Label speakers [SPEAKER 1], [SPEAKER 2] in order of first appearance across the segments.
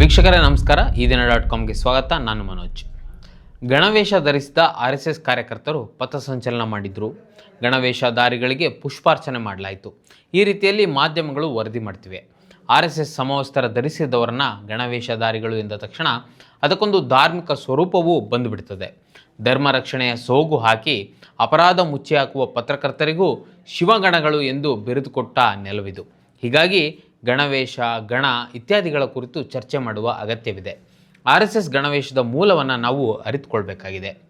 [SPEAKER 1] ವೀಕ್ಷಕರೇ, ನಮಸ್ಕಾರ. ಈ ದಿನ ಡಾಟ್ ಕಾಮ್ಗೆ ಸ್ವಾಗತ. ನಾನು ಮನೋಜ್. ಗಣವೇಷ ಧರಿಸಿದ ಆರ್ ಎಸ್ ಎಸ್ ಕಾರ್ಯಕರ್ತರು ಪಥಸಂಚಲನ ಮಾಡಿದರು. ಗಣವೇಷಧಾರಿಗಳಿಗೆ ಪುಷ್ಪಾರ್ಚನೆ ಮಾಡಲಾಯಿತು. ಈ ರೀತಿಯಲ್ಲಿ ಮಾಧ್ಯಮಗಳು ವರದಿ ಮಾಡ್ತಿವೆ. ಆರ್ ಎಸ್ ಎಸ್ ಸಮವಸ್ತ್ರ ಧರಿಸಿದವರನ್ನ ಗಣವೇಷಧಾರಿಗಳು ಎಂದ ತಕ್ಷಣ ಅದಕ್ಕೊಂದು ಧಾರ್ಮಿಕ ಸ್ವರೂಪವೂ ಬಂದುಬಿಡ್ತದೆ. ಧರ್ಮ ರಕ್ಷಣೆಯ ಸೋಗು ಹಾಕಿ ಅಪರಾಧ ಮುಚ್ಚಿ ಹಾಕುವ ಪತ್ರಕರ್ತರಿಗೂ ಶಿವಗಣಗಳು ಎಂದು ಬಿರುದುಕೊಟ್ಟ ನೆಲವಿದು. ಹೀಗಾಗಿ ಗಣವೇಷ ಗಣ ಇತ್ಯಾದಿಗಳ ಕುರಿತು ಚರ್ಚೆ ಮಾಡುವ ಅಗತ್ಯವಿದೆ. ಆರ್ ಎಸ್ ಎಸ್ ಗಣವೇಶದ ಮೂಲವನ್ನು ನಾವು ಅರಿತುಕೊಳ್ಬೇಕಾಗಿದೆ.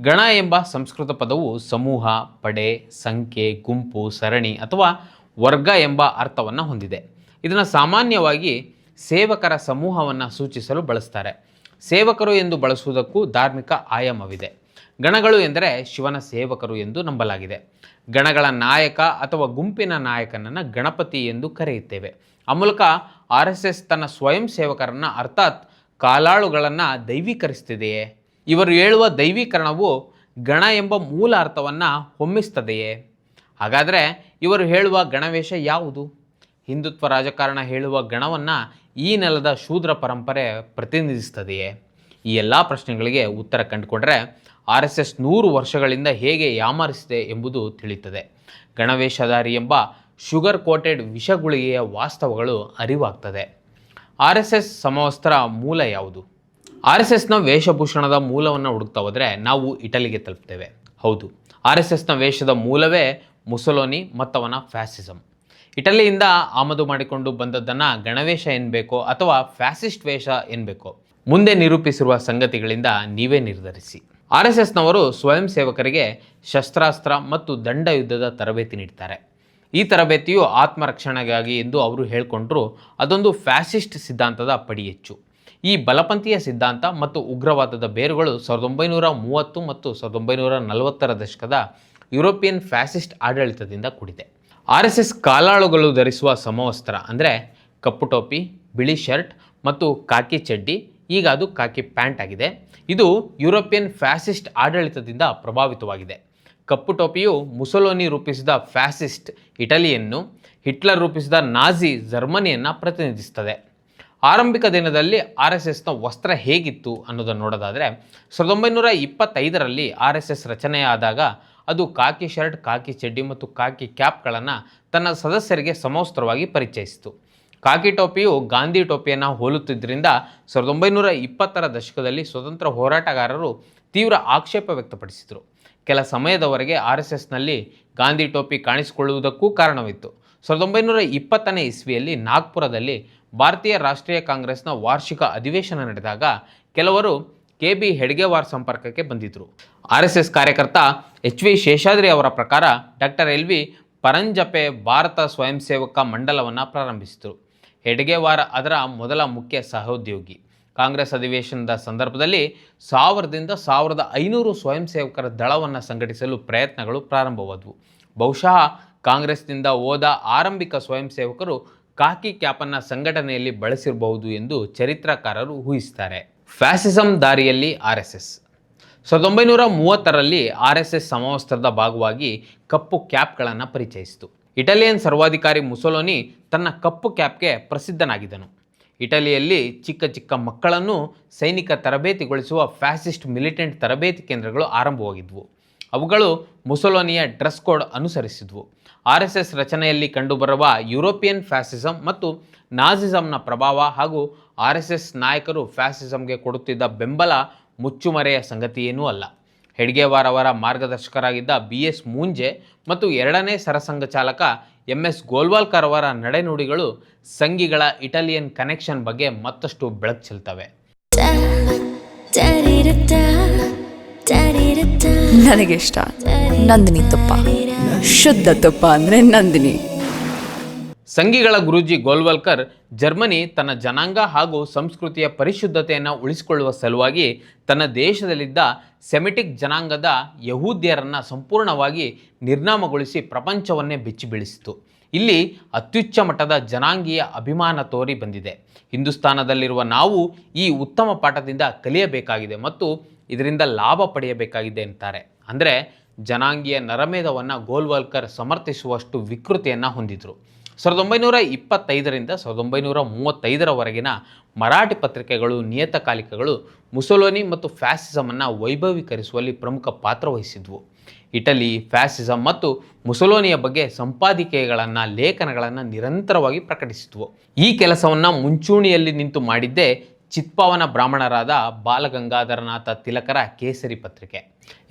[SPEAKER 1] ಗಣ ಎಂಬ ಸಂಸ್ಕೃತ ಪದವು ಸಮೂಹ, ಪಡೆ, ಸಂಖ್ಯೆ, ಗುಂಪು, ಸರಣಿ ಅಥವಾ ವರ್ಗ ಎಂಬ ಅರ್ಥವನ್ನು ಹೊಂದಿದೆ. ಇದನ್ನು ಸಾಮಾನ್ಯವಾಗಿ ಸೇವಕರ ಸಮೂಹವನ್ನು ಸೂಚಿಸಲು ಬಳಸ್ತಾರೆ. ಸೇವಕರು ಎಂದು ಬಳಸುವುದಕ್ಕೂ ಧಾರ್ಮಿಕ ಆಯಾಮವಿದೆ. ಗಣಗಳು ಎಂದರೆ ಶಿವನ ಸೇವಕರು ಎಂದು ನಂಬಲಾಗಿದೆ. ಗಣಗಳ ನಾಯಕ ಅಥವಾ ಗುಂಪಿನ ನಾಯಕನನ್ನು ಗಣಪತಿ ಎಂದು ಕರೆಯುತ್ತೇವೆ. ಆ ಮೂಲಕ ಆರ್ ಎಸ್ ಎಸ್ ತನ್ನ ಸ್ವಯಂ ಸೇವಕರನ್ನು ಅರ್ಥಾತ್ ಕಾಲಾಳುಗಳನ್ನು ದೈವೀಕರಿಸ್ತಿದೆಯೇ ಇವರು ಹೇಳುವ ದೈವೀಕರಣವು ಗಣ ಎಂಬ ಮೂಲ ಅರ್ಥವನ್ನು ಹೊಮ್ಮಿಸ್ತದೆಯೇ? ಹಾಗಾದರೆ ಇವರು ಹೇಳುವ ಗಣವೇಷ ಯಾವುದು? ಹಿಂದುತ್ವ ರಾಜಕಾರಣ ಹೇಳುವ ಗಣವನ್ನು ಈ ನೆಲದ ಶೂದ್ರ ಪರಂಪರೆ ಪ್ರತಿನಿಧಿಸ್ತದೆಯೇ ಈ ಎಲ್ಲ ಪ್ರಶ್ನೆಗಳಿಗೆ ಉತ್ತರ ಕಂಡುಕೊಂಡರೆ ಆರ್ ಎಸ್ ಎಸ್ ನೂರು ವರ್ಷಗಳಿಂದ ಹೇಗೆ ಯಾಮಾರಿಸಿದೆ ಎಂಬುದು ತಿಳಿಯುತ್ತದೆ. ಗಣವೇಷಧಾರಿ ಎಂಬ ಶುಗರ್ ಕೋಟೆಡ್ ವಿಷಗುಳಿಗೆಯ ವಾಸ್ತವಗಳು ಅರಿವಾಗ್ತದೆ. ಆರ್ ಎಸ್ ಎಸ್ ಸಮವಸ್ತ್ರ ಮೂಲ ಯಾವುದು? ಆರ್ ಎಸ್ ಎಸ್ನ ವೇಷಭೂಷಣದ ಮೂಲವನ್ನು ಹುಡುಕ್ತಾ ಹೋದರೆ ನಾವು ಇಟಲಿಗೆ ತಲುಪ್ತೇವೆ. ಹೌದು ಆರ್ ಎಸ್ ಎಸ್ನ ವೇಷದ ಮೂಲವೇ ಮುಸಲೋನಿ ಮತ್ತವನ ಫ್ಯಾಸಿಸಮ್ ಇಟಲಿಯಿಂದ ಆಮದು ಮಾಡಿಕೊಂಡು ಬಂದದ್ದನ್ನು ಗಣವೇಷ ಎನ್ನಬೇಕೋ ಅಥವಾ ಫ್ಯಾಸಿಸ್ಟ್ ವೇಷ ಎನ್ನಬೇಕೋ ಮುಂದೆ ನಿರೂಪಿಸಿರುವ ಸಂಗತಿಗಳಿಂದ ನೀವೇ ನಿರ್ಧರಿಸಿ. ಆರ್ ಎಸ್ ಎಸ್ನವರು ಸ್ವಯಂ ಸೇವಕರಿಗೆ ಶಸ್ತ್ರಾಸ್ತ್ರ ಮತ್ತು ದಂಡ ಯುದ್ಧದ ತರಬೇತಿ ನೀಡ್ತಾರೆ. ಈ ತರಬೇತಿಯು ಆತ್ಮರಕ್ಷಣೆಗಾಗಿ ಎಂದು ಅವರು ಹೇಳಿಕೊಂಡ್ರು. ಅದೊಂದು ಫ್ಯಾಸಿಸ್ಟ್ ಸಿದ್ಧಾಂತದ ಪಡಿಯೆಚ್ಚು. ಈ ಬಲಪಂಥೀಯ ಸಿದ್ಧಾಂತ ಮತ್ತು ಉಗ್ರವಾದದ ಬೇರುಗಳು ಸಾವಿರದ ಒಂಬೈನೂರ ಮೂವತ್ತು ಮತ್ತು ಸಾವಿರದ ಒಂಬೈನೂರ ನಲವತ್ತರ ದಶಕದ ಯುರೋಪಿಯನ್ ಫ್ಯಾಸಿಸ್ಟ್ ಆಡಳಿತದಿಂದ ಕೂಡಿದೆ. ಆರ್ ಎಸ್ ಎಸ್ ಕಾಲಾಳುಗಳು ಧರಿಸುವ ಸಮವಸ್ತ್ರ ಅಂದರೆ ಕಪ್ಪು ಟೋಪಿ, ಬಿಳಿ ಶರ್ಟ್ ಮತ್ತು ಕಾಕಿ ಚಡ್ಡಿ ಈಗ ಅದು ಕಾಕಿ ಪ್ಯಾಂಟ್ ಆಗಿದೆ. ಇದು ಯುರೋಪಿಯನ್ ಫ್ಯಾಸಿಸ್ಟ್ ಆಡಳಿತದಿಂದ ಪ್ರಭಾವಿತವಾಗಿದೆ. ಕಪ್ಪು ಟೋಪಿಯು ಮುಸಲೋನಿ ರೂಪಿಸಿದ ಫ್ಯಾಸಿಸ್ಟ್ ಇಟಲಿಯನ್ನು, ಹಿಟ್ಲರ್ ರೂಪಿಸಿದ ನಾಜಿ ಜರ್ಮನಿಯನ್ನು ಪ್ರತಿನಿಧಿಸ್ತದೆ ಆರಂಭಿಕ ದಿನದಲ್ಲಿ ಆರ್ ಎಸ್ ಎಸ್ನ ವಸ್ತ್ರ ಹೇಗಿತ್ತು ಅನ್ನೋದನ್ನು ನೋಡೋದಾದರೆ, ಸಾವಿರದ ಒಂಬೈನೂರ ಇಪ್ಪತ್ತೈದರಲ್ಲಿ ಆರ್ ಎಸ್ ಎಸ್ ರಚನೆಯಾದಾಗ ಅದು ಕಾಕಿ ಶರ್ಟ್, ಕಾಕಿ ಚಡ್ಡಿ ಮತ್ತು ಕಾಕಿ ಕ್ಯಾಪ್ಗಳನ್ನು ತನ್ನ ಸದಸ್ಯರಿಗೆ ಸಮವಸ್ತ್ರವಾಗಿ ಪರಿಚಯಿಸಿತು. ಕಾಕಿ ಟೋಪಿಯು ಗಾಂಧಿ ಟೋಪಿಯನ್ನು ಹೋಲುತ್ತಿದ್ದರಿಂದ ಸಾವಿರದ ಒಂಬೈನೂರ ಇಪ್ಪತ್ತರ ದಶಕದಲ್ಲಿ ಸ್ವತಂತ್ರ ಹೋರಾಟಗಾರರು ತೀವ್ರ ಆಕ್ಷೇಪ ವ್ಯಕ್ತಪಡಿಸಿದರು. ಕೆಲ ಸಮಯದವರೆಗೆ ಆರ್ ಎಸ್ ಎಸ್ನಲ್ಲಿ ಗಾಂಧಿ ಟೋಪಿ ಕಾಣಿಸಿಕೊಳ್ಳುವುದಕ್ಕೂ ಕಾರಣವಿತ್ತು. ಸಾವಿರದ ಒಂಬೈನೂರ ಇಪ್ಪತ್ತನೇ ಇಸ್ವಿಯಲ್ಲಿ ನಾಗ್ಪುರದಲ್ಲಿ ಭಾರತೀಯ ರಾಷ್ಟ್ರೀಯ ಕಾಂಗ್ರೆಸ್ನ ವಾರ್ಷಿಕ ಅಧಿವೇಶನ ನಡೆದಾಗ ಕೆಲವರು ಕೆ ಬಿ ಹೆಡ್ಗೆವಾರ್ ಸಂಪರ್ಕಕ್ಕೆ ಬಂದಿದ್ದರು ಆರ್ ಎಸ್ ಎಸ್ ಕಾರ್ಯಕರ್ತ ಎಚ್ ವಿ ಶೇಷಾದ್ರಿ ಅವರ ಪ್ರಕಾರ doctor L V Paranjpe Bharat Swayam Sevak ಮಂಡಲವನ್ನು ಪ್ರಾರಂಭಿಸಿದರು. ಹೆಡ್ಗೇವಾರ್ ಅದರ ಮೊದಲ ಮುಖ್ಯ ಸಹೋದ್ಯೋಗಿ. ಕಾಂಗ್ರೆಸ್ ಅಧಿವೇಶನದ ಸಂದರ್ಭದಲ್ಲಿ ಸಾವಿರದಿಂದ ಸಾವಿರದ ಐನೂರು ಸ್ವಯಂ ಸೇವಕರ ದಳವನ್ನು ಸಂಘಟಿಸಲು ಪ್ರಯತ್ನಗಳು ಪ್ರಾರಂಭವಾದವು. ಬಹುಶಃ ಕಾಂಗ್ರೆಸ್ನಿಂದ ಹೋದ ಆರಂಭಿಕ ಸ್ವಯಂ ಸೇವಕರು ಕಾಕಿ ಕ್ಯಾಪನ್ನು ಸಂಘಟನೆಯಲ್ಲಿ ಬಳಸಿರಬಹುದು ಎಂದು ಚರಿತ್ರಕಾರರು ಊಹಿಸುತ್ತಾರೆ. ಫ್ಯಾಸಿಸಂ ದಾರಿಯಲ್ಲಿ ಆರ್ ಎಸ್ ಎಸ್ ಸಾವಿರದ ಒಂಬೈನೂರ ಮೂವತ್ತರಲ್ಲಿ ಆರ್ ಎಸ್ ಎಸ್ ಸಮವಸ್ತ್ರದ ಭಾಗವಾಗಿ ಕಪ್ಪು ಕ್ಯಾಪ್ಗಳನ್ನು ಪರಿಚಯಿಸಿತು. ಇಟಾಲಿಯನ್ ಸರ್ವಾಧಿಕಾರಿ ಮುಸೊಲೋನಿ ತನ್ನ ಕಪ್ಪು ಕ್ಯಾಪ್ಗೆ ಪ್ರಸಿದ್ಧನಾಗಿದ್ದನು. ಇಟಲಿಯಲ್ಲಿ ಚಿಕ್ಕ ಚಿಕ್ಕ ಮಕ್ಕಳನ್ನು ಸೈನಿಕ ತರಬೇತಿಗೊಳಿಸುವ ಫ್ಯಾಸಿಸ್ಟ್ ಮಿಲಿಟೆಂಟ್ ತರಬೇತಿ ಕೇಂದ್ರಗಳು ಆರಂಭವಾಗಿದ್ವು. ಅವುಗಳು ಮುಸೊಲೋನಿಯ ಡ್ರೆಸ್ ಕೋಡ್ ಅನುಸರಿಸಿದ್ವು. ಆರ್ ಎಸ್ ಎಸ್ ರಚನೆಯಲ್ಲಿ ಕಂಡುಬರುವ ಯುರೋಪಿಯನ್ ಫ್ಯಾಸಿಸಂ ಮತ್ತು ನಾಜಿಸಂನ ಪ್ರಭಾವ ಹಾಗೂ ಆರ್ ಎಸ್ ನಾಯಕರು ಫ್ಯಾಸಿಸಂಗೆ ಕೊಡುತ್ತಿದ್ದ ಬೆಂಬಲ ಮುಚ್ಚುಮರೆಯ ಸಂಗತಿಯೇನೂ ಅಲ್ಲ. ಹೆಡ್ಗೇವಾರ್ ಅವರ ಮಾರ್ಗದರ್ಶಕರಾಗಿದ್ದ ಬಿ ಎಸ್ ಮೂಂಜೆ ಮತ್ತು ಎರಡನೇ ಸರಸಂಘ ಚಾಲಕ ಎಂ ಎಸ್ ಗೋಲ್ವಾಲ್ಕರ್ ಅವರ ನಡೆನುಡಿಗಳು ಸಂಘಿಗಳ ಇಟಾಲಿಯನ್ ಕನೆಕ್ಷನ್ ಬಗ್ಗೆ ಮತ್ತಷ್ಟು ಬೆಳಕು ಚೆಲ್ತವೆ.
[SPEAKER 2] ನನಗೆ ಇಷ್ಟ. ನಂದಿನಿ ತುಪ್ಪ. ಶುದ್ಧ ತುಪ್ಪ ಅಂದರೆ ನಂದಿನಿ.
[SPEAKER 1] ಸಂಘಿಗಳ ಗುರೂಜಿ ಗೋಲ್ವಲ್ಕರ್ ಜರ್ಮನಿ ತನ್ನ ಜನಾಂಗ ಹಾಗೂ ಸಂಸ್ಕೃತಿಯ ಪರಿಶುದ್ಧತೆಯನ್ನು ಉಳಿಸಿಕೊಳ್ಳುವ ಸಲುವಾಗಿ ತನ್ನ ದೇಶದಲ್ಲಿದ್ದ ಸೆಮಿಟಿಕ್ ಜನಾಂಗದ ಯಹೂದ್ಯರನ್ನು ಸಂಪೂರ್ಣವಾಗಿ ನಿರ್ನಾಮಗೊಳಿಸಿ ಪ್ರಪಂಚವನ್ನೇ ಬೆಚ್ಚಿ ಬೀಳಿಸಿತು. ಇಲ್ಲಿ ಅತ್ಯುಚ್ಚ ಮಟ್ಟದ ಜನಾಂಗೀಯ ಅಭಿಮಾನ ತೋರಿ ಬಂದಿದೆ. ಹಿಂದೂಸ್ತಾನದಲ್ಲಿರುವ ನಾವು ಈ ಉತ್ತಮ ಪಾಠದಿಂದ ಕಲಿಯಬೇಕಾಗಿದೆ ಮತ್ತು ಇದರಿಂದ ಲಾಭ ಪಡೆಯಬೇಕಾಗಿದೆ ಅಂತಾರೆ. ಅಂದರೆ ಜನಾಂಗೀಯ ನರಮೇಧವನ್ನು ಗೋಲ್ವಾಲ್ಕರ್ ಸಮರ್ಥಿಸುವಷ್ಟು ವಿಕೃತಿಯನ್ನು ಹೊಂದಿದ್ರು. ಸಾವಿರದ ಒಂಬೈನೂರ ಇಪ್ಪತ್ತೈದರಿಂದ ಸಾವಿರದ ಒಂಬೈನೂರ ಮೂವತ್ತೈದರವರೆಗಿನ ಮರಾಠಿ ಪತ್ರಿಕೆಗಳು, ನಿಯತಕಾಲಿಕಗಳು, ಮುಸೋಲೋನಿ ಮತ್ತು ಫ್ಯಾಸಿಸಮನ್ನು ವೈಭವೀಕರಿಸುವಲ್ಲಿ ಪ್ರಮುಖ ಪಾತ್ರ ವಹಿಸಿದ್ವು. ಇಟಲಿ, ಫ್ಯಾಸಿಸಂ ಮತ್ತು ಮುಸೋಲೋನಿಯ ಬಗ್ಗೆ ಸಂಪಾದಿಕೆಗಳನ್ನು ಲೇಖನಗಳನ್ನು ನಿರಂತರವಾಗಿ ಪ್ರಕಟಿಸಿದ್ವು. ಈ ಕೆಲಸವನ್ನು ಮುಂಚೂಣಿಯಲ್ಲಿ ನಿಂತು ಮಾಡಿದ್ದೇ ಚಿತ್ಪಾವನ ಬ್ರಾಹ್ಮಣರಾದ ಬಾಲಗಂಗಾಧರನಾಥ ತಿಲಕರ ಕೇಸರಿ ಪತ್ರಿಕೆ.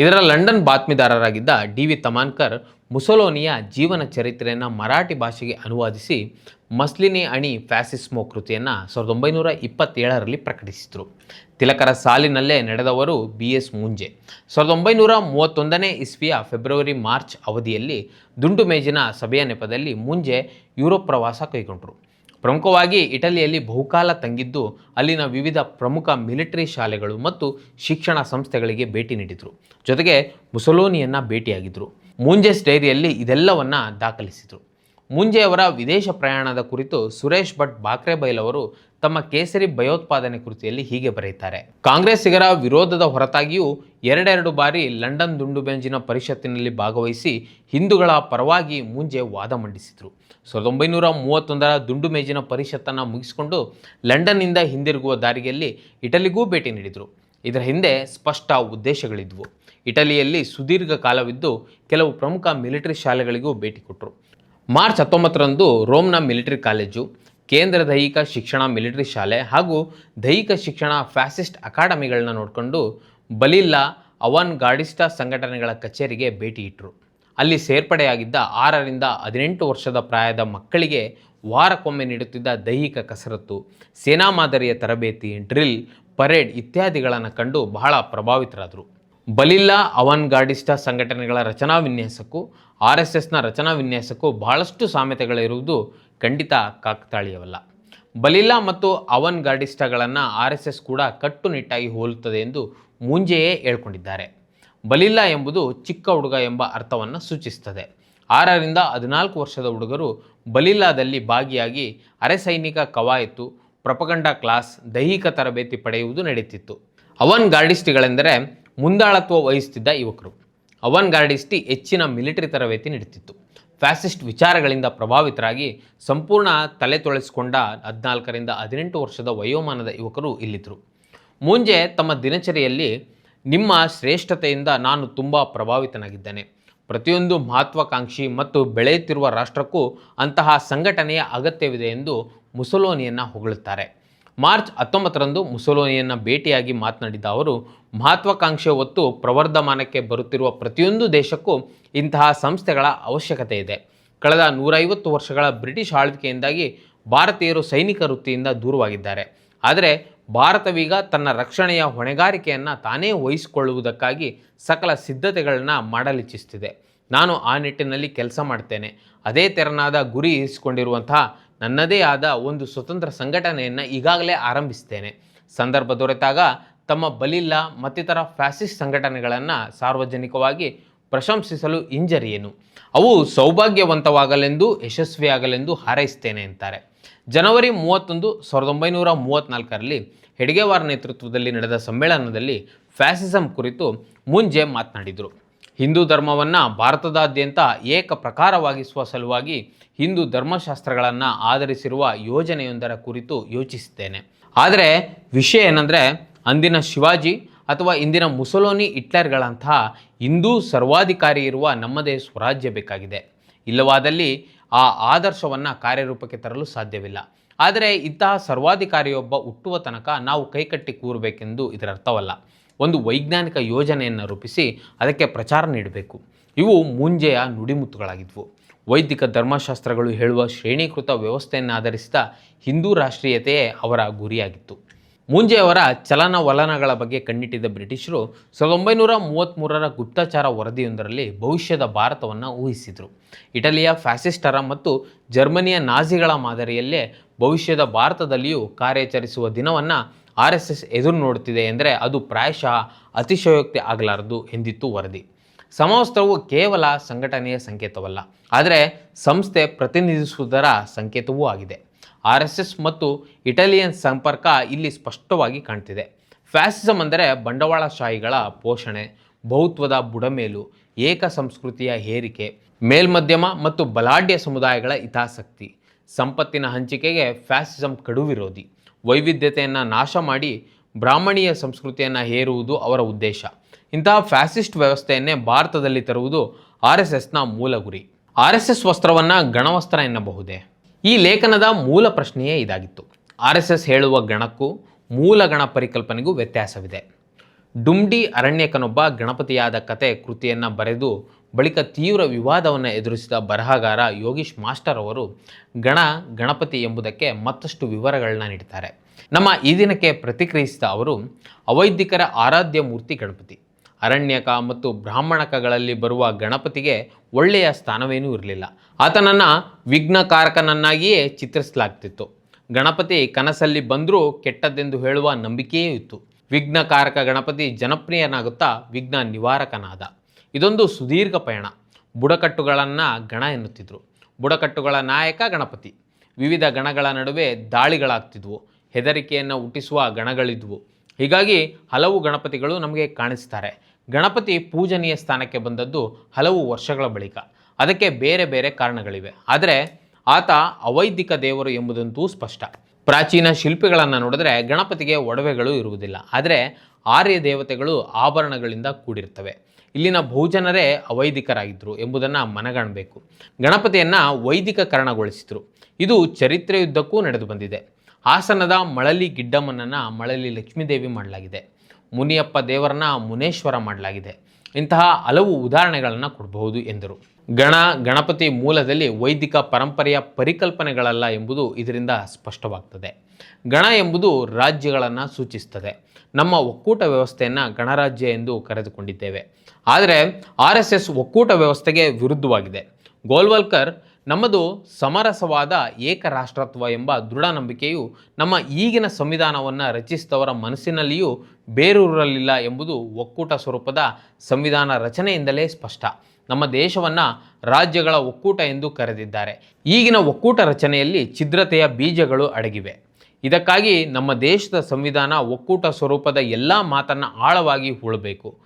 [SPEAKER 1] ಇದರ ಲಂಡನ್ ಬಾತ್ಮೀದಾರರಾಗಿದ್ದ ಡಿ ವಿ ತಮಾನ್ಕರ್ ಮುಸೋಲೋನಿಯ ಜೀವನ ಚರಿತ್ರೆಯನ್ನು ಮರಾಠಿ ಭಾಷೆಗೆ ಅನುವಾದಿಸಿ ಮಸ್ಲಿನಿ ಅಣಿ ಫ್ಯಾಸಿಸ್ಮೋ ಕೃತಿಯನ್ನು ಸಾವಿರದ ಒಂಬೈನೂರ ಇಪ್ಪತ್ತೇಳರಲ್ಲಿ ಪ್ರಕಟಿಸಿದರು. ತಿಲಕರ ಸಾಲಿನಲ್ಲೇ ನಡೆದವರು ಬಿ ಎಸ್ ಮುಂಜೆ. ಸಾವಿರದ ಒಂಬೈನೂರ ಮೂವತ್ತೊಂದನೇ ಇಸ್ವಿಯ ಫೆಬ್ರವರಿ ಮಾರ್ಚ್ ಅವಧಿಯಲ್ಲಿ ದುಂಡು ಮೇಜಿನ ಸಭೆಯ ನೆಪದಲ್ಲಿ ಮುಂಜೆ ಯುರೋಪ್ ಪ್ರವಾಸ ಕೈಗೊಂಡರು. ಪ್ರಮುಖವಾಗಿ ಇಟಲಿಯಲ್ಲಿ ಬಹುಕಾಲ ತಂಗಿದ್ದು ಅಲ್ಲಿನ ವಿವಿಧ ಪ್ರಮುಖ ಮಿಲಿಟರಿ ಶಾಲೆಗಳು ಮತ್ತು ಶಿಕ್ಷಣ ಸಂಸ್ಥೆಗಳಿಗೆ ಭೇಟಿ ನೀಡಿದರು. ಜೊತೆಗೆ ಮುಸಲೋನಿಯನ್ನು ಭೇಟಿಯಾಗಿದ್ದರು ಮುಂಜೆಸ್ ಡೈರಿಯಲ್ಲಿ ಇದೆಲ್ಲವನ್ನ ದಾಖಲಿಸಿದರು. ಮುಂಜೆಯವರ ವಿದೇಶ ಪ್ರಯಾಣದ ಕುರಿತು ಸುರೇಶ್ ಭಟ್ ಬಾಕ್ರೆಬೈಲ್ ಅವರು ತಮ್ಮ ಕೇಸರಿ ಭಯೋತ್ಪಾದನೆ ಕೃತಿಯಲ್ಲಿ ಹೀಗೆ ಬರೆಯುತ್ತಾರೆ. ಕಾಂಗ್ರೆಸ್ಸಿಗರ ವಿರೋಧದ ಹೊರತಾಗಿಯೂ ಎರಡೆರಡು ಬಾರಿ ಲಂಡನ್ ದುಂಡುಬೆಂಜಿನ ಪರಿಷತ್ತಿನಲ್ಲಿ ಭಾಗವಹಿಸಿ ಹಿಂದೂಗಳ ಪರವಾಗಿ ಮುಂಜೆ ವಾದ ಮಂಡಿಸಿದರು. ಸಾವಿರದ ಒಂಬೈನೂರ ಮೂವತ್ತೊಂದರ ದುಂಡು ಮೇಜಿನ ಪರಿಷತ್ತನ್ನು ಮುಗಿಸಿಕೊಂಡು ಲಂಡನ್ನಿಂದ ಹಿಂದಿರುಗುವ ದಾರಿಯಲ್ಲಿ ಇಟಲಿಗೂ ಭೇಟಿ ನೀಡಿದರು. ಇದರ ಹಿಂದೆ ಸ್ಪಷ್ಟ ಉದ್ದೇಶಗಳಿದ್ವು. ಇಟಲಿಯಲ್ಲಿ ಸುದೀರ್ಘ ಕಾಲವಿದ್ದು ಕೆಲವು ಪ್ರಮುಖ ಮಿಲಿಟರಿ ಶಾಲೆಗಳಿಗೂ ಭೇಟಿ ಕೊಟ್ಟರು ಮಾರ್ಚ್ ಹತ್ತೊಂಬತ್ತರಂದು ರೋಮ್ನ ಮಿಲಿಟರಿ ಕಾಲೇಜು ಕೇಂದ್ರ ದೈಹಿಕ ಶಿಕ್ಷಣ, ಮಿಲಿಟರಿ ಶಾಲೆ ಹಾಗೂ ದೈಹಿಕ ಶಿಕ್ಷಣ ಫ್ಯಾಸಿಸ್ಟ್ ಅಕಾಡೆಮಿಗಳನ್ನ ನೋಡಿಕೊಂಡು ಬಲಿಲ್ಲಾ ಅವನ್ ಗಾರ್ಡಿಸ್ಟಾ ಸಂಘಟನೆಗಳ ಕಚೇರಿಗೆ ಭೇಟಿ ಇಟ್ಟರು ಅಲ್ಲಿ ಸೇರ್ಪಡೆಯಾಗಿದ್ದ ಆರರಿಂದ ಹದಿನೆಂಟು ವರ್ಷದ ಪ್ರಾಯದ ಮಕ್ಕಳಿಗೆ ವಾರಕ್ಕೊಮ್ಮೆ ನೀಡುತ್ತಿದ್ದ ದೈಹಿಕ ಕಸರತ್ತು, ಸೇನಾ ಮಾದರಿಯ ತರಬೇತಿ, ಡ್ರಿಲ್, ಪರೇಡ್ ಇತ್ಯಾದಿಗಳನ್ನು ಕಂಡು ಬಹಳ ಪ್ರಭಾವಿತರಾದರು. ಬಲಿಲ್ಲಾ ಅವನ್ ಗಾರ್ಡಿಸ್ಟ ಸಂಘಟನೆಗಳ ರಚನಾ ವಿನ್ಯಾಸಕ್ಕೂ ಆರ್ ಎಸ್ ಎಸ್ನ ರಚನಾ ವಿನ್ಯಾಸಕ್ಕೂ ಬಹಳಷ್ಟು ಸಾಮ್ಯತೆಗಳಿರುವುದು ಖಂಡಿತ ಕಾಕತಾಳೀಯವಲ್ಲ. ಬಲಿಲ್ಲಾ ಮತ್ತು ಅವನ್ ಗಾರ್ಡಿಸ್ಟಗಳನ್ನು ಆರ್ ಎಸ್ ಎಸ್ ಕೂಡ ಕಟ್ಟುನಿಟ್ಟಾಗಿ ಹೋಲುತ್ತದೆ ಎಂದು ಮುಂಜೆಯೇ ಹೇಳ್ಕೊಂಡಿದ್ದಾರೆ. ಬಲಿಲ್ಲಾ ಎಂಬುದು ಚಿಕ್ಕ ಹುಡುಗ ಎಂಬ ಅರ್ಥವನ್ನು ಸೂಚಿಸುತ್ತದೆ. ಆರರಿಂದ ಹದಿನಾಲ್ಕು ವರ್ಷದ ಹುಡುಗರು ಬಲಿಲ್ಲಾದಲ್ಲಿ ಭಾಗಿಯಾಗಿ ಅರೆಸೈನಿಕ ಕವಾಯತು ಪ್ರಪಗಂಡ ಕ್ಲಾಸ್, ದೈಹಿಕ ತರಬೇತಿ ಪಡೆಯುವುದು ನಡೆಯುತ್ತಿತ್ತು. ಅವನ್ ಗಾರ್ಡಿಸ್ಟಿಗಳೆಂದರೆ ಮುಂದಾಳತ್ವ ವಹಿಸುತ್ತಿದ್ದ ಯುವಕರು. ಅವನ್ಗಾರ್ಡಿಸ್ಟಿ ಹೆಚ್ಚಿನ ಮಿಲಿಟರಿ ತರಬೇತಿ ನೀಡುತ್ತಿತ್ತು. ಫ್ಯಾಸಿಸ್ಟ್ ವಿಚಾರಗಳಿಂದ ಪ್ರಭಾವಿತರಾಗಿ ಸಂಪೂರ್ಣ ತಲೆ ತೊಳೆಸಿಕೊಂಡ ಹದಿನಾಲ್ಕರಿಂದ ಹದಿನೆಂಟು ವರ್ಷದ ವಯೋಮಾನದ ಯುವಕರು ಇಲ್ಲಿದ್ದರು. ಮುಂಜೆ ತಮ್ಮ ದಿನಚರಿಯಲ್ಲಿ, ನಿಮ್ಮ ಶ್ರೇಷ್ಠತೆಯಿಂದ ನಾನು ತುಂಬ ಪ್ರಭಾವಿತನಾಗಿದ್ದೇನೆ. ಪ್ರತಿಯೊಂದು ಮಹತ್ವಾಕಾಂಕ್ಷಿ ಮತ್ತು ಬೆಳೆಯುತ್ತಿರುವ ರಾಷ್ಟ್ರಕ್ಕೂ ಅಂತಹ ಸಂಘಟನೆಯ ಅಗತ್ಯವಿದೆ ಎಂದು ಮುಸಲೋನಿಯನ್ನು ಹೊಗಳುತ್ತಾರೆ. ಮಾರ್ಚ್ ಹತ್ತೊಂಬತ್ತರಂದು ಮುಸೋಲೋನಿಯನ್ನು ಭೇಟಿಯಾಗಿ ಮಾತನಾಡಿದ ಅವರು, ಮಹತ್ವಾಕಾಂಕ್ಷೆ ಹೊತ್ತು ಪ್ರವರ್ಧಮಾನಕ್ಕೆ ಬರುತ್ತಿರುವ ಪ್ರತಿಯೊಂದು ದೇಶಕ್ಕೂ ಇಂತಹ ಸಂಸ್ಥೆಗಳ ಅವಶ್ಯಕತೆ ಇದೆ. ಕಳೆದ ನೂರೈವತ್ತು ವರ್ಷಗಳ ಬ್ರಿಟಿಷ್ ಆಳ್ವಿಕೆಯಿಂದಾಗಿ ಭಾರತೀಯರು ಸೈನಿಕ ವೃತ್ತಿಯಿಂದ ದೂರವಾಗಿದ್ದಾರೆ. ಆದರೆ ಭಾರತವೀಗ ತನ್ನ ರಕ್ಷಣೆಯ ಹೊಣೆಗಾರಿಕೆಯನ್ನು ತಾನೇ ವಹಿಸಿಕೊಳ್ಳುವುದಕ್ಕಾಗಿ ಸಕಲ ಸಿದ್ಧತೆಗಳನ್ನು ಮಾಡಲಿಚ್ಛಿಸುತ್ತಿದೆ. ನಾನು ಆ ನಿಟ್ಟಿನಲ್ಲಿ ಕೆಲಸ ಮಾಡ್ತೇನೆ. ಅದೇ ತೆರನಾದ ಗುರಿ ಇರಿಸಿಕೊಂಡಿರುವಂತಹ ನನ್ನದೇ ಆದ ಒಂದು ಸ್ವತಂತ್ರ ಸಂಘಟನೆಯನ್ನು ಈಗಾಗಲೇ ಆರಂಭಿಸ್ತೇನೆ. ಸಂದರ್ಭ ದೊರೆತಾಗ ತಮ್ಮ ಬಲಿಲ್ಲ ಮತ್ತಿತರ ಫ್ಯಾಸಿಸ್ಟ್ ಸಂಘಟನೆಗಳನ್ನು ಸಾರ್ವಜನಿಕವಾಗಿ ಪ್ರಶಂಸಿಸಲು ಹಿಂಜರಿಯೇನು. ಅವು ಸೌಭಾಗ್ಯವಂತವಾಗಲೆಂದು, ಯಶಸ್ವಿಯಾಗಲೆಂದು ಹಾರೈಸ್ತೇನೆ ಅಂತಾರೆ. ಜನವರಿ ಮೂವತ್ತೊಂದು ಸಾವಿರದ ಒಂಬೈನೂರ ಮೂವತ್ತ್ನಾಲ್ಕರಲ್ಲಿ ಹೆಡ್ಗೆವಾರ ನೇತೃತ್ವದಲ್ಲಿ ನಡೆದ ಸಮ್ಮೇಳನದಲ್ಲಿ ಫ್ಯಾಸಿಸಂ ಕುರಿತು ಮುಂಜೆ ಮಾತನಾಡಿದರು. ಹಿಂದೂ ಧರ್ಮವನ್ನು ಭಾರತದಾದ್ಯಂತ ಏಕ ಪ್ರಕಾರವಾಗಿಸುವ ಸಲುವಾಗಿ ಹಿಂದೂ ಧರ್ಮಶಾಸ್ತ್ರಗಳನ್ನು ಆಧರಿಸಿರುವ ಯೋಜನೆಯೊಂದರ ಕುರಿತು ಯೋಚಿಸಿದ್ದೇನೆ. ಆದರೆ ವಿಷಯ ಏನಂದರೆ ಅಂದಿನ ಶಿವಾಜಿ ಅಥವಾ ಇಂದಿನ ಮುಸಲೋನಿ ಹಿಟ್ಲರ್ಗಳಂತಹ ಹಿಂದೂ ಸರ್ವಾಧಿಕಾರಿ ಇರುವ ನಮ್ಮದೇ ಸ್ವರಾಜ್ಯ ಬೇಕಾಗಿದೆ. ಇಲ್ಲವಾದಲ್ಲಿ ಆ ಆದರ್ಶವನ್ನು ಕಾರ್ಯರೂಪಕ್ಕೆ ತರಲು ಸಾಧ್ಯವಿಲ್ಲ. ಆದರೆ ಇಂತಹ ಸರ್ವಾಧಿಕಾರಿಯೊಬ್ಬ ಹುಟ್ಟುವ ತನಕ ನಾವು ಕೈಕಟ್ಟಿ ಕೂರಬೇಕೆಂದು ಇದರ ಅರ್ಥವಲ್ಲ ಒಂದು ವೈಜ್ಞಾನಿಕ ಯೋಜನೆಯನ್ನು ರೂಪಿಸಿ ಅದಕ್ಕೆ ಪ್ರಚಾರ ನೀಡಬೇಕು. ಇವು ಮುಂಜೆಯ ನುಡಿಮುತ್ತುಗಳಾಗಿದ್ವು. ವೈದಿಕ ಧರ್ಮಶಾಸ್ತ್ರಗಳು ಹೇಳುವ ಶ್ರೇಣೀಕೃತ ವ್ಯವಸ್ಥೆಯನ್ನು ಆಧರಿಸಿದ ಹಿಂದೂ ರಾಷ್ಟ್ರೀಯತೆಯೇ ಅವರ ಗುರಿಯಾಗಿತ್ತು. ಮುಂಜೆಯವರ ಚಲನವಲನಗಳ ಬಗ್ಗೆ ಕಣ್ಣಿಟ್ಟಿದ್ದ ಬ್ರಿಟಿಷರು ಸಾವಿರದ ಒಂಬೈನೂರ ಮೂವತ್ತ್ಮೂರರ ಗುಪ್ತಚಾರ ವರದಿಯೊಂದರಲ್ಲಿ ಭವಿಷ್ಯದ ಭಾರತವನ್ನು ಊಹಿಸಿದರು. ಇಟಲಿಯ ಫ್ಯಾಸಿಸ್ಟರ ಮತ್ತು ಜರ್ಮನಿಯ ನಾಜಿಗಳ ಮಾದರಿಯಲ್ಲೇ ಭವಿಷ್ಯದ ಭಾರತದಲ್ಲಿಯೂ ಕಾರ್ಯಾಚರಿಸುವ ದಿನವನ್ನು ಆರ್ ಎಸ್ ಎದುರು ನೋಡುತ್ತಿದೆ ಎಂದರೆ ಅದು ಪ್ರಾಯಶಃ ಅತಿಶಯೋಕ್ತಿ ಆಗಲಾರದು ಎಂದಿತ್ತು ವರದಿ. ಸಮವಸ್ತ್ರವು ಕೇವಲ ಸಂಘಟನೆಯ ಸಂಕೇತವಲ್ಲ, ಆದರೆ ಸಂಸ್ಥೆ ಪ್ರತಿನಿಧಿಸುವುದರ ಸಂಕೇತವೂ ಆಗಿದೆ. ಆರ್ ಎಸ್ ಎಸ್ ಮತ್ತು ಇಟಾಲಿಯನ್ ಸಂಪರ್ಕ ಇಲ್ಲಿ ಸ್ಪಷ್ಟವಾಗಿ ಕಾಣ್ತಿದೆ. ಫ್ಯಾಸಿಸಮ್ ಅಂದರೆ ಬಂಡವಾಳಶಾಹಿಗಳ ಪೋಷಣೆ, ಬಹುತ್ವದ ಬುಡಮೇಲು, ಏಕ ಸಂಸ್ಕೃತಿಯ ಹೇರಿಕೆ, ಮೇಲ್ಮಧ್ಯಮ ಮತ್ತು ಬಲಾಢ್ಯ ಸಮುದಾಯಗಳ ಹಿತಾಸಕ್ತಿ, ಸಂಪತ್ತಿನ ಹಂಚಿಕೆಗೆ ಫ್ಯಾಸಿಸಂ ಕಡು ವಿರೋಧಿ ವೈವಿಧ್ಯತೆಯನ್ನು ನಾಶ ಮಾಡಿ ಬ್ರಾಹ್ಮಣೀಯ ಸಂಸ್ಕೃತಿಯನ್ನು ಹೇರುವುದು ಅವರ ಉದ್ದೇಶ. ಇಂತಹ ಫ್ಯಾಸಿಸ್ಟ್ ವ್ಯವಸ್ಥೆಯನ್ನೇ ಭಾರತದಲ್ಲಿ ತರುವುದು ಆರ್ ಎಸ್ ಎಸ್ನ ಮೂಲ ಗುರಿ. ಆರ್ ಎಸ್ ಎಸ್ ವಸ್ತ್ರವನ್ನು ಗಣವಸ್ತ್ರ ಎನ್ನಬಹುದೇ? ಈ ಲೇಖನದ ಮೂಲ ಪ್ರಶ್ನೆಯೇ ಇದಾಗಿತ್ತು. ಆರ್ ಎಸ್ ಹೇಳುವ ಗಣಕ್ಕೂ ಮೂಲ ಗಣ ಪರಿಕಲ್ಪನೆಗೂ ವ್ಯತ್ಯಾಸವಿದೆ. ಡುಮ್ಡಿ ಅರಣ್ಯಕನೊಬ್ಬ ಗಣಪತಿಯಾದ ಕತೆ ಕೃತಿಯನ್ನು ಬರೆದು ಬಳಿಕ ತೀವ್ರ ವಿವಾದವನ್ನು ಎದುರಿಸಿದ ಬರಹಗಾರ ಯೋಗೀಶ್ ಮಾಸ್ಟರ್ ಅವರು ಗಣ, ಗಣಪತಿ ಎಂಬುದಕ್ಕೆ ಮತ್ತಷ್ಟು ವಿವರಗಳನ್ನ ನೀಡ್ತಾರೆ. ನಮ್ಮ ಈ ದಿನಕ್ಕೆ ಪ್ರತಿಕ್ರಿಯಿಸಿದ ಅವರು, ಅವೈದಿಕರ ಆರಾಧ್ಯ ಮೂರ್ತಿ ಗಣಪತಿ. ಅರಣ್ಯಕ ಮತ್ತು ಬ್ರಾಹ್ಮಣಕಗಳಲ್ಲಿ ಬರುವ ಗಣಪತಿಗೆ ಒಳ್ಳೆಯ ಸ್ಥಾನವೇನೂ ಇರಲಿಲ್ಲ. ಆತನನ್ನು ವಿಘ್ನಕಾರಕನನ್ನಾಗಿಯೇ ಚಿತ್ರಿಸಲಾಗ್ತಿತ್ತು. ಗಣಪತಿ ಕನಸಲ್ಲಿ ಬಂದರೂ ಕೆಟ್ಟದ್ದೆಂದು ಹೇಳುವ ನಂಬಿಕೆಯೇ ಇತ್ತು. ವಿಘ್ನಕಾರಕ ಗಣಪತಿ ಜನಪ್ರಿಯನಾಗುತ್ತಾ ವಿಘ್ನ ನಿವಾರಕನಾದ. ಇದೊಂದು ಸುದೀರ್ಘ ಪಯಣ. ಬುಡಕಟ್ಟುಗಳನ್ನು ಗಣ ಎನ್ನುತ್ತಿದ್ರು. ಬುಡಕಟ್ಟುಗಳ ನಾಯಕ ಗಣಪತಿ. ವಿವಿಧ ಗಣಗಳ ನಡುವೆ ದಾಳಿಗಳಾಗ್ತಿದ್ವು. ಹೆದರಿಕೆಯನ್ನು ಹುಟ್ಟಿಸುವ ಗಣಗಳಿದ್ವು. ಹೀಗಾಗಿ ಹಲವು ಗಣಪತಿಗಳು ನಮಗೆ ಕಾಣಿಸ್ತಾರೆ. ಗಣಪತಿ ಪೂಜನೀಯ ಸ್ಥಾನಕ್ಕೆ ಬಂದದ್ದು ಹಲವು ವರ್ಷಗಳ ಬಳಿಕ. ಅದಕ್ಕೆ ಬೇರೆ ಬೇರೆ ಕಾರಣಗಳಿವೆ. ಆದರೆ ಆತ ಅವೈದಿಕ ದೇವರು ಎಂಬುದಂತೂ ಸ್ಪಷ್ಟ. ಪ್ರಾಚೀನ ಶಿಲ್ಪಿಗಳನ್ನು ನೋಡಿದ್ರೆ ಗಣಪತಿಗೆ ಒಡವೆಗಳು ಇರುವುದಿಲ್ಲ. ಆದರೆ ಆರ್ಯ ದೇವತೆಗಳು ಆಭರಣಗಳಿಂದ ಕೂಡಿರ್ತವೆ. ಇಲ್ಲಿನ ಬಹುಜನರೇ ಅವೈದಿಕರಾಗಿದ್ದರು ಎಂಬುದನ್ನು ಮನಗಾಣಬೇಕು. ಗಣಪತಿಯನ್ನು ವೈದಿಕಕರಣಗೊಳಿಸಿದರು ಇದು ಚರಿತ್ರೆಯುದ್ದಕ್ಕೂ ನಡೆದು ಬಂದಿದೆ. ಹಾಸನದ ಮಳಲಿ ಗಿಡ್ಡಮ್ಮನನ್ನು ಮಳಲಿ ಲಕ್ಷ್ಮೀದೇವಿ ಮಾಡಲಾಗಿದೆ. ಮುನಿಯಪ್ಪ ದೇವರನ್ನ ಮುನೇಶ್ವರ ಮಾಡಲಾಗಿದೆ. ಇಂತಹ ಹಲವು ಉದಾಹರಣೆಗಳನ್ನು ಕೊಡಬಹುದು ಎಂದರು. ಗಣ, ಗಣಪತಿ ಮೂಲದಲ್ಲಿ ವೈದಿಕ ಪರಂಪರೆಯ ಪರಿಕಲ್ಪನೆಗಳಲ್ಲ ಎಂಬುದು ಇದರಿಂದ ಸ್ಪಷ್ಟವಾಗ್ತದೆ. ಗಣ ಎಂಬುದು ರಾಜ್ಯಗಳನ್ನು ಸೂಚಿಸ್ತದೆ. ನಮ್ಮ ಒಕ್ಕೂಟ ವ್ಯವಸ್ಥೆಯನ್ನು ಗಣರಾಜ್ಯ ಎಂದು ಕರೆದುಕೊಂಡಿದ್ದೇವೆ. ಆದರೆ ಆರ್ ಎಸ್ ಎಸ್ ಒಕ್ಕೂಟ ವ್ಯವಸ್ಥೆಗೆ ವಿರುದ್ಧವಾಗಿದೆ. ಗೋಲ್ವಲ್ಕರ್ ನಮ್ಮದು ಸಮರಸವಾದ ಏಕರಾಷ್ಟ್ರತ್ವ ಎಂಬ ದೃಢ ನಂಬಿಕೆಯು ನಮ್ಮ ಈಗಿನ ಸಂವಿಧಾನವನ್ನು ರಚಿಸಿದವರ ಮನಸ್ಸಿನಲ್ಲಿಯೂ ಬೇರೂರಲಿಲ್ಲ ಎಂಬುದು ಒಕ್ಕೂಟ ಸ್ವರೂಪದ ಸಂವಿಧಾನ ರಚನೆಯಿಂದಲೇ ಸ್ಪಷ್ಟ. ನಮ್ಮ ದೇಶವನ್ನು ರಾಜ್ಯಗಳ ಒಕ್ಕೂಟ ಎಂದು ಕರೆದಿದ್ದಾರೆ. ಈಗಿನ ಒಕ್ಕೂಟ ರಚನೆಯಲ್ಲಿ ಛಿದ್ರತೆಯ ಬೀಜಗಳು ಅಡಗಿವೆ. ಇದಕ್ಕಾಗಿ ನಮ್ಮ ದೇಶದ ಸಂವಿಧಾನ ಒಕ್ಕೂಟ ಸ್ವರೂಪದ ಎಲ್ಲ ಮಾತನ್ನು ಆಳವಾಗಿ ಹೂಳಬೇಕು.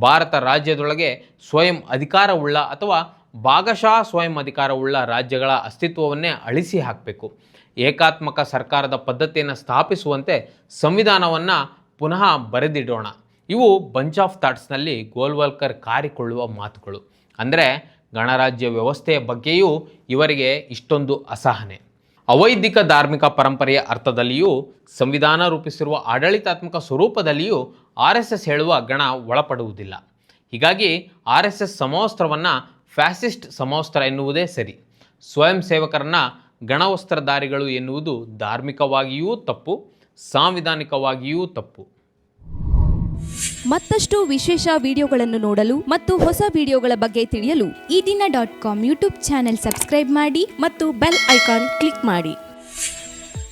[SPEAKER 1] ಭಾರತ ರಾಜ್ಯದೊಳಗೆ ಸ್ವಯಂ ಅಧಿಕಾರವುಳ್ಳ ಅಥವಾ ಭಾಗಶಃ ಸ್ವಯಂ ಅಧಿಕಾರವುಳ್ಳ ರಾಜ್ಯಗಳ ಅಸ್ತಿತ್ವವನ್ನೇ ಅಳಿಸಿ ಹಾಕಬೇಕು. ಏಕಾತ್ಮಕ ಸರ್ಕಾರದ ಪದ್ಧತಿಯನ್ನು ಸ್ಥಾಪಿಸುವಂತೆ ಸಂವಿಧಾನವನ್ನು ಪುನಃ ಬರೆದಿಡೋಣ. ಇವು ಬಂಚ್ ಆಫ್ ಥಾಟ್ಸ್ನಲ್ಲಿ ಗೋಲ್ವಲ್ಕರ್ ಕಾರಿಕೊಳ್ಳುವ ಮಾತುಗಳು. ಅಂದರೆ ಗಣರಾಜ್ಯ ವ್ಯವಸ್ಥೆಯ ಬಗ್ಗೆಯೂ ಇವರಿಗೆ ಇಷ್ಟೊಂದು ಅಸಹನೆ. ಅವೈದಿಕ ಧಾರ್ಮಿಕ ಪರಂಪರೆಯ ಅರ್ಥದಲ್ಲಿಯೂ, ಸಂವಿಧಾನ ರೂಪಿಸಿರುವ ಆಡಳಿತಾತ್ಮಕ ಸ್ವರೂಪದಲ್ಲಿಯೂ ಆರ್ ಎಸ್ ಎಸ್ ಹೇಳುವ ಗಣ ಒಳಪಡುವುದಿಲ್ಲ. ಹೀಗಾಗಿ ಆರ್ ಎಸ್ ಎಸ್ ಸಮವಸ್ತ್ರವನ್ನು ಫ್ಯಾಸಿಸ್ಟ್ ಸಮವಸ್ತ್ರ ಎನ್ನುವುದೇ ಸರಿ. ಸ್ವಯಂ ಸೇವಕರನ್ನ ಗಣವಸ್ತ್ರಧಾರಿಗಳು ಎನ್ನುವುದು ಧಾರ್ಮಿಕವಾಗಿಯೂ ತಪ್ಪು, ಸಾಂವಿಧಾನಿಕವಾಗಿಯೂ ತಪ್ಪು.
[SPEAKER 3] ಮತ್ತಷ್ಟು ವಿಶೇಷ ವಿಡಿಯೋಗಳನ್ನು ನೋಡಲು
[SPEAKER 4] ಮತ್ತು ಹೊಸ ವಿಡಿಯೋಗಳ ಬಗ್ಗೆ ತಿಳಿಯಲು
[SPEAKER 3] Ee Dina dot com YouTube channel subscribe ಮಾಡಿ
[SPEAKER 4] ಮತ್ತು ಬೆಲ್ ಐಕಾನ್ ಕ್ಲಿಕ್ ಮಾಡಿ.